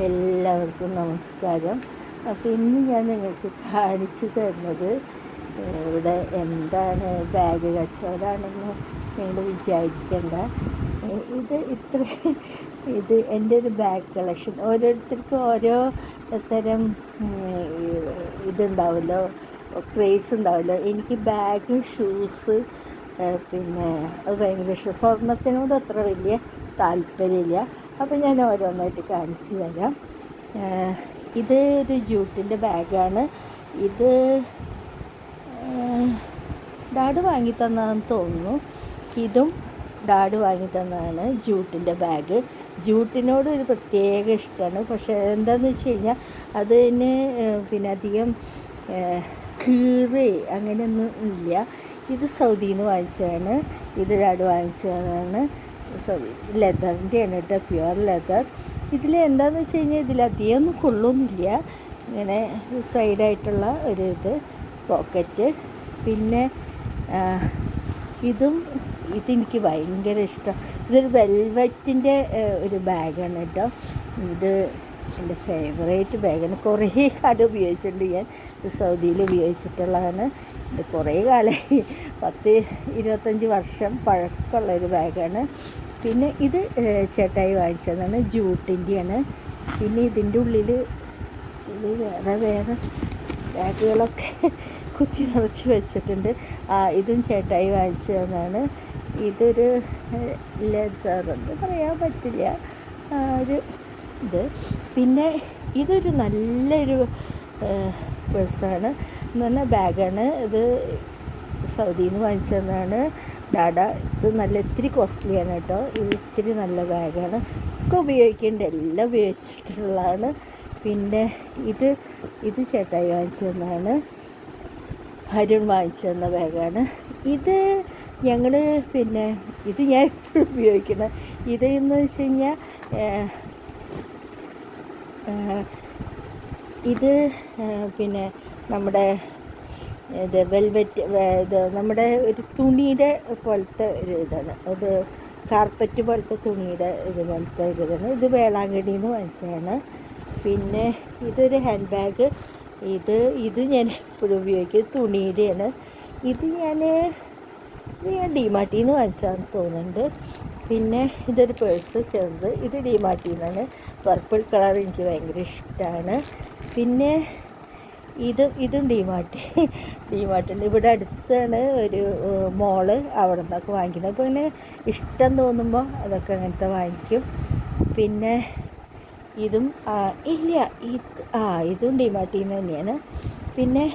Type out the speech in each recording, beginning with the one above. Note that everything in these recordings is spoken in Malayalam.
എല്ലാവർക്കും നമസ്കാരം. അപ്പോൾ ഇന്ന് ഞാൻ നിങ്ങൾക്ക് കാണിച്ചു തരുന്നത് ഇവിടെ എന്താണ് ബാഗ് കച്ചവടമാണെന്ന് നിങ്ങൾ വിചാരിക്കേണ്ട. ഇത് ഇത്ര ഇത് എന്റെ ഒരു ബാഗ് കളക്ഷൻ. ഓരോരുത്തർക്കും ഓരോ തരം ഇതുണ്ടാവുമല്ലോ ക്രേസ് ഉണ്ടാവുമല്ലോ എനിക്ക് ബാഗ് ഷൂസ് പിന്നെ അത് ഭയങ്കര ഇഷ്ടം. സ്വർണത്തിനോട് അത്ര വലിയ താല്പര്യമില്ല. അപ്പോൾ ഞാൻ ഓരോന്നായിട്ട് കാണിച്ചു തരാം. ഇത് ഒരു ജൂട്ടിന്റെ ബാഗാണ്. ഇത് ഡാഡ് വാങ്ങി തന്നതാണെന്ന് തോന്നുന്നു. ഇതും ഡാഡ് വാങ്ങി തന്നതാണ് ജൂട്ടിന്റെ ബാഗ്. ജൂട്ടിനോട് ഒരു പ്രത്യേക ഇഷ്ടമാണ്. പക്ഷേ എന്താണെന്ന് വെച്ച് കഴിഞ്ഞാൽ അതിന് പിന്നെ അധികം കീറ് അങ്ങനെയൊന്നും ഇല്ല. ഇത് സൗദിയിൽ നിന്ന് വാങ്ങിച്ചതാണ്. ഇത് ഡാഡ് വാങ്ങിച്ചതാണ്. സോറി ലെതറിന്റെയാണ് കേട്ടോ പ്യുവർ ലെതർ. ഇതിൽ എന്താണെന്ന് വെച്ച് കഴിഞ്ഞാൽ ഇതിലധികം ഒന്നും കൊള്ളൊന്നുമില്ല. ഇങ്ങനെ സൈഡായിട്ടുള്ള ഒരു ഇത് പോക്കറ്റ്. പിന്നെ ഇതും ഇതെനിക്ക് ഭയങ്കര ഇഷ്ടം. ഇതൊരു വെൽവെറ്റിന്റെ ഒരു ബാഗാണ് കേട്ടോ. ഇത് എന്റെ ഫേവറേറ്റ് ബാഗാണ് കുറേ കാലം ഉപയോഗിച്ചിട്ടുണ്ട് ഞാൻ. സൗദിയിൽ ഉപയോഗിച്ചിട്ടുള്ളതാണ്. ഇത് കുറേ കാലമായി പത്ത് ഇരുപത്തഞ്ച് വർഷം പഴക്കമുള്ള ഒരു ബാഗാണ് പിന്നെ ഇത് ചേട്ടായി വാങ്ങിച്ചതാണ്. ജൂട്ടിന്റെയാണ്. പിന്നെ ഇതിന്റെ ഉള്ളിൽ ഇത് വേറെ വേറെ ബാഗുകളൊക്കെ കുത്തി നിറച്ച് വെച്ചിട്ടുണ്ട്. ആ ഇതും ചേട്ടായി വാങ്ങിച്ചതാണ്. ഇതൊരു ലെതർ എന്ന് പറയാൻ പറ്റില്ല. ഒരു ഇത് പിന്നെ ഇതൊരു നല്ലൊരു പേഴ്സാണ്. എന്ന് പറഞ്ഞാൽ ബാഗാണ്. ഇത് സൗദിയിൽ നിന്ന് വാങ്ങിച്ചതാണ്. ഡാഡ ഇത് നല്ല ഇത്തിരി കോസ്റ്റ്ലിയാണ് കേട്ടോ. ഇത് ഇത്തിരി നല്ല ബാഗാണ്. ഒക്കെ ഉപയോഗിക്കേണ്ട. എല്ലാം ഉപയോഗിച്ചിട്ടുള്ളതാണ്. പിന്നെ ഇത് ഇത് ചേട്ടായി വാങ്ങിച്ചു തന്നതാണ്. അരുൺ വാങ്ങിച്ചു തന്ന ബാഗാണ്. ഇത് ഞങ്ങൾ പിന്നെ ഇത് ഞാൻ എപ്പോഴും ഉപയോഗിക്കണം. ഇതെന്ന് വെച്ച് കഴിഞ്ഞാൽ ഇത് പിന്നെ നമ്മുടെ ഇത് വെൽവെറ്റ് ഇത് നമ്മുടെ ഒരു തുണിയുടെ പോലത്തെ ഒരു ഇതാണ്. അത് കാർപ്പറ്റ് പോലത്തെ തുണിയുടെ ഇത് പോലത്തെ ഇതാണ്. ഇത് വേളാങ്കണ്ണി എന്ന് വാങ്ങിച്ചതാണ്. പിന്നെ ഇതൊരു ഹാൻഡ് ബാഗ്. ഇത് ഇത് ഞാൻ എപ്പോഴും ഉപയോഗിക്കും. തുണിയുടെയാണ്. ഇത് ഞാൻ ഇത് ഞാൻ ഡിമാർട്ടിൽ നിന്ന് തോന്നുന്നുണ്ട്. പിന്നെ ഇതൊരു പേഴ്സ് ചെറുത്. ഇത് ഡിമാർട്ടിൽ നിന്നാണ് പർപ്പിൾ കളർ എനിക്ക് ഭയങ്കര ഇഷ്ടമാണ് പിന്നെ ഇത് ഇതും ഡിമാർട്ട് ഡിമാർട്ടിന്റെ ഇവിടെ അടുത്താണ് ഒരു മോൾ അവിടെ നിന്നൊക്കെ വാങ്ങിക്കുന്നത്. അപ്പോൾ ഇങ്ങനെ ഇഷ്ടം തോന്നുമ്പോൾ അതൊക്കെ അങ്ങനത്തെ വാങ്ങിക്കും. പിന്നെ ഇതും ഇല്ല ഇത് ആ ഇതും ഡിമാർട്ടിൽ നിന്ന് തന്നെയാണ്. പിന്നെ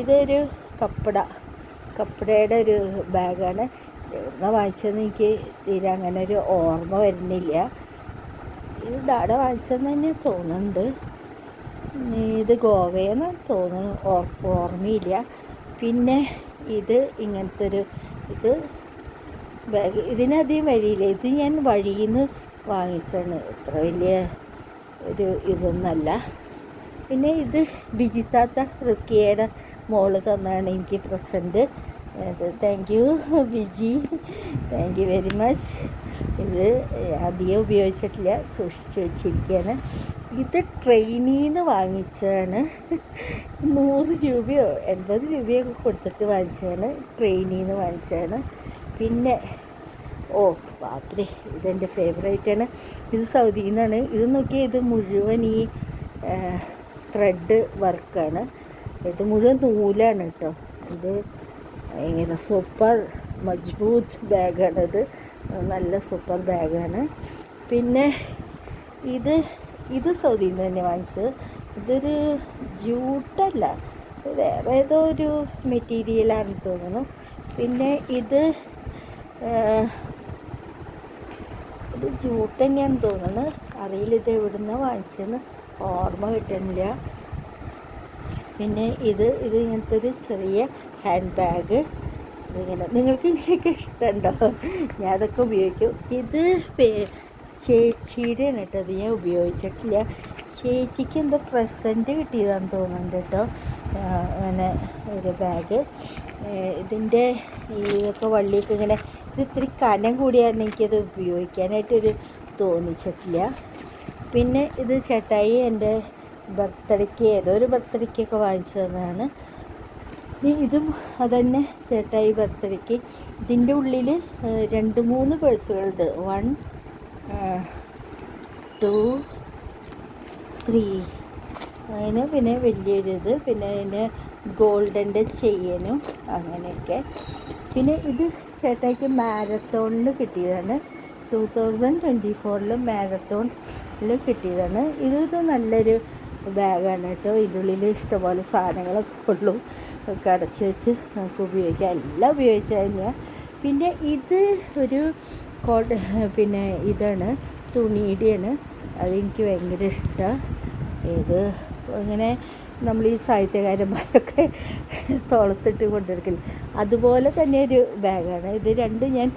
ഇതൊരു കപ്പട. കപ്പടയുടെ ഒരു ബാഗാണ് എവിടുന്ന വാങ്ങിച്ചതെന്ന് എനിക്ക് തീരെ അങ്ങനെ ഒരു ഓർമ്മ വരുന്നില്ല. ഇത് ഡാഡ വാങ്ങിച്ചതെന്ന് തന്നെ തോന്നുന്നുണ്ട്. ഇത് ഗോവയെന്ന് തോന്നുന്നു. ഓർ- ഓർമ്മയില്ല. പിന്നെ ഇത് ഇങ്ങനത്തെ ഒരു ഇത് ഇതിനധികം വഴിയില്ല. ഇത് ഞാൻ വഴിയിൽ നിന്ന് വാങ്ങിച്ചാണ് ഇത്ര വലിയ ഒരു ഇതൊന്നല്ല. പിന്നെ ഇത് ബിജിത്താത്ത റുക്കിയയുടെ മോൾ തന്നാണ് എനിക്ക് present. Thank you Biji. Thank you very much ഇത് അധികം ഉപയോഗിച്ചിട്ടില്ല സൂക്ഷിച്ച് വെച്ചിരിക്കുകയാണ് ഇത് ട്രെയിനിൽ നിന്ന് വാങ്ങിച്ചതാണ്. നൂറ് രൂപയോ എൺപത് രൂപയോ ഒക്കെ കൊടുത്തിട്ട് വാങ്ങിച്ചതാണ്. ട്രെയിനിൽ നിന്ന് വാങ്ങിച്ചതാണ്. പിന്നെ ഓ ബാത്രി ഇതെന്റെ ഫേവറേറ്റാണ്. ഇത് സൗദിയിൽ നിന്നാണ് ഇത് നോക്കിയാൽ ഇത് മുഴുവൻ ഈ ത്രെഡ് വർക്കാണ് ഇത് മുഴുവൻ നൂലാണ് കേട്ടോ. ഇത് ഇങ്ങനെ സൂപ്പർ മജ്ബൂത്ത് ഇത്. നല്ല സൂപ്പർ ബാഗാണ്. പിന്നെ ഇത് ഇത് സൗദിയിൽ നിന്ന് തന്നെ വാങ്ങിച്ചത്. ഇതൊരു ജൂട്ടല്ല വേറെ ഏതോ ഒരു മെറ്റീരിയലാണെന്ന് തോന്നുന്നു. പിന്നെ ഇത് ഇത് ജൂട്ട് തന്നെയാണെന്ന് തോന്നുന്നു. അറിയില്ല ഇത് എവിടുന്ന വാങ്ങിച്ചതെന്ന്. ഓർമ്മ കിട്ടുന്നില്ല. പിന്നെ ഇത് ഇത് ഇങ്ങനത്തെ ഒരു ചെറിയ ഹാൻഡ് ബാഗ് ഇങ്ങനെ നിങ്ങൾക്ക് ഇങ്ങനെയൊക്കെ ഇഷ്ടമുണ്ടോ? ഞാൻ അതൊക്കെ ഉപയോഗിക്കും. ഇത് ചേച്ചിയുടെ ചേച്ചിയുടെയാണ് കേട്ടോ. അത് ഞാൻ ഉപയോഗിച്ചിട്ടില്ല. ചേച്ചിക്ക് എന്തോ പ്രസന്റ് കിട്ടിയതാണെന്ന് തോന്നുന്നുണ്ട് കേട്ടോ. അങ്ങനെ ഒരു ബാഗ് ഇതിന്റെ ഈ ഒക്കെ വള്ളിയൊക്കെ ഇങ്ങനെ ഇത് ഇത്തിരി കനം കൂടിയായിരുന്നു എനിക്കത് ഉപയോഗിക്കാനായിട്ടൊരു തോന്നിച്ചിട്ടില്ല. പിന്നെ ഇത് ചേട്ടായി എന്റെ ബർത്ത്ഡേക്ക് ഏതോ ഒരു ബർത്ത്ഡേക്കൊക്കെ വാങ്ങിച്ചു തന്നതാണ് ഇതും അതന്നെ ചേട്ടായി ബർത്ത്ഡേക്ക് ഇതിന്റെ ഉള്ളിൽ രണ്ട് മൂന്ന് പേഴ്സുകളുണ്ട് വൺ ടു ത്രീ അതിന് പിന്നെ വലിയൊരു ഇത് പിന്നെ അതിന് ഗോൾഡന്റെ ചെയിനും അങ്ങനെയൊക്കെ. പിന്നെ ഇത് ചേട്ടായിക്ക് മാരത്തോണിൽ കിട്ടിയതാണ്. ടു തൗസൻഡ് ട്വന്റി ഫോറിൽ മാരത്തോണിൽ കിട്ടിയതാണ്. ഇതൊരു നല്ലൊരു ബാഗാണ് കേട്ടോ ഇതിന്റെ ഉള്ളിൽ ഇഷ്ടംപോലെ സാധനങ്ങളൊക്കെ കൊള്ളു ഒക്കെ അടച്ച് വെച്ച് നമുക്ക് ഉപയോഗിക്കാം. എല്ലാം ഉപയോഗിച്ച് കഴിഞ്ഞാൽ പിന്നെ ഇത് ഒരു കോട്ട പിന്നെ ഇതാണ് തുണിയുടെയാണ്. അതെനിക്ക് ഭയങ്കര ഇഷ്ടമാണ് ഇത് ഇങ്ങനെ നമ്മൾ ഈ സാഹിത്യകാരന്മാരൊക്കെ തോളത്തിട്ട് കൊണ്ടെടുക്കില്ല അതുപോലെ തന്നെ ഒരു ബാഗാണ്. ഇത് രണ്ടും ഞാൻ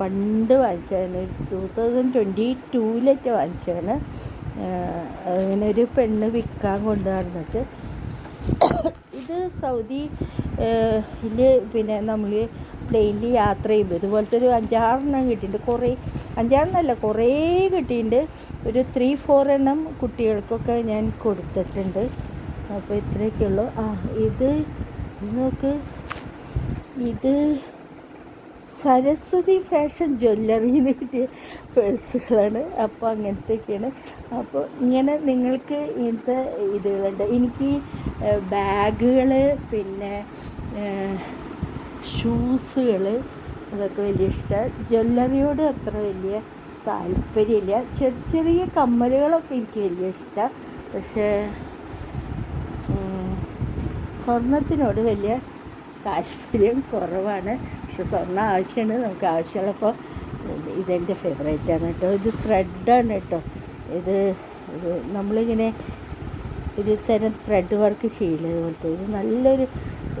പണ്ട് വാങ്ങിച്ചതാണ്. ടു തൗസൻഡ് ട്വന്റി ടൂവിലൊക്കെ വാങ്ങിച്ചതാണ്. അങ്ങനെ ഒരു പെണ്ണ് വിൽക്കാൻ കൊണ്ടു ഇത് സൗദി പിന്നെ നമ്മൾ പ്ലെയിനിൽ യാത്ര ചെയ്യുമ്പോൾ ഇതുപോലത്തെ ഒരു അഞ്ചാറെണ്ണം കിട്ടിയിട്ടുണ്ട്. കുറേ അഞ്ചാറെണ്ണമല്ല കുറേ കിട്ടിയിട്ടുണ്ട്. ഒരു ത്രീ ഫോർ എണ്ണം കുട്ടികൾക്കൊക്കെ ഞാൻ കൊടുത്തിട്ടുണ്ട്. അപ്പോൾ ഇത്രയൊക്കെ ഉള്ളു ആ ഇത് നോക്ക്. ഇത് സരസ്വതി ഫാഷൻ ജ്വല്ലറിന്ന് കിട്ടിയ പേഴ്സുകളാണ്. അപ്പോൾ അങ്ങനത്തെയൊക്കെയാണ്. അപ്പോൾ ഇങ്ങനെ നിങ്ങൾക്ക് ഇങ്ങനത്തെ ഇതുകളുണ്ട് എനിക്ക് ബാഗുകൾ പിന്നെ ഷൂസുകൾ അതൊക്കെ വലിയ ഇഷ്ടമാണ് ജ്വല്ലറിയോട് അത്ര വലിയ താല്പര്യമില്ല. ചെറിയ ചെറിയ കമ്മലുകളൊക്കെ എനിക്ക് വലിയ ഇഷ്ടമാണ് പക്ഷേ സ്വർണത്തിനോട് വലിയ താല്പര്യം കുറവാണ്. പക്ഷെ സ്വർണം ആവശ്യമാണ് നമുക്ക് ആവശ്യമുള്ളപ്പോൾ ഇതെന്റെ ഫേവറേറ്റാണ് കേട്ടോ. ഇത് ത്രെഡാണ് കേട്ടോ. ഇത് ഇത് നമ്മളിങ്ങനെ ഒരു തരം ത്രെഡ് വർക്ക് ചെയ്യില്ല ഇതുപോലത്തെ ഇത് നല്ലൊരു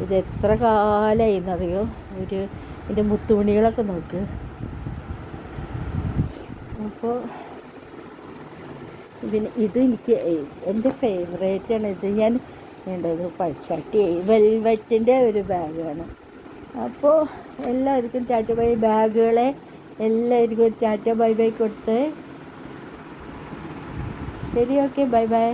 ഇത് എത്ര കാലമായി എന്നറിയോ ഒരു ഇതിന്റെ മുത്തുമണികളൊക്കെ നോക്ക്. അപ്പോൾ ഇതിന് ഇത് എനിക്ക് എന്റെ ഫേവറേറ്റാണ് ഇത് ഞാൻ വേണ്ടത് പച്ചട്ടി വെൽവെറ്റിന്റെ ഒരു ബാഗാണ് അപ്പോൾ എല്ലാവർക്കും ടാറ്റ ബൈ ബാഗുകളെ എല്ലാവർക്കും ടാറ്റ ബൈ ബൈ കൊടുത്ത്. ശരി ഓക്കെ ബൈ ബൈ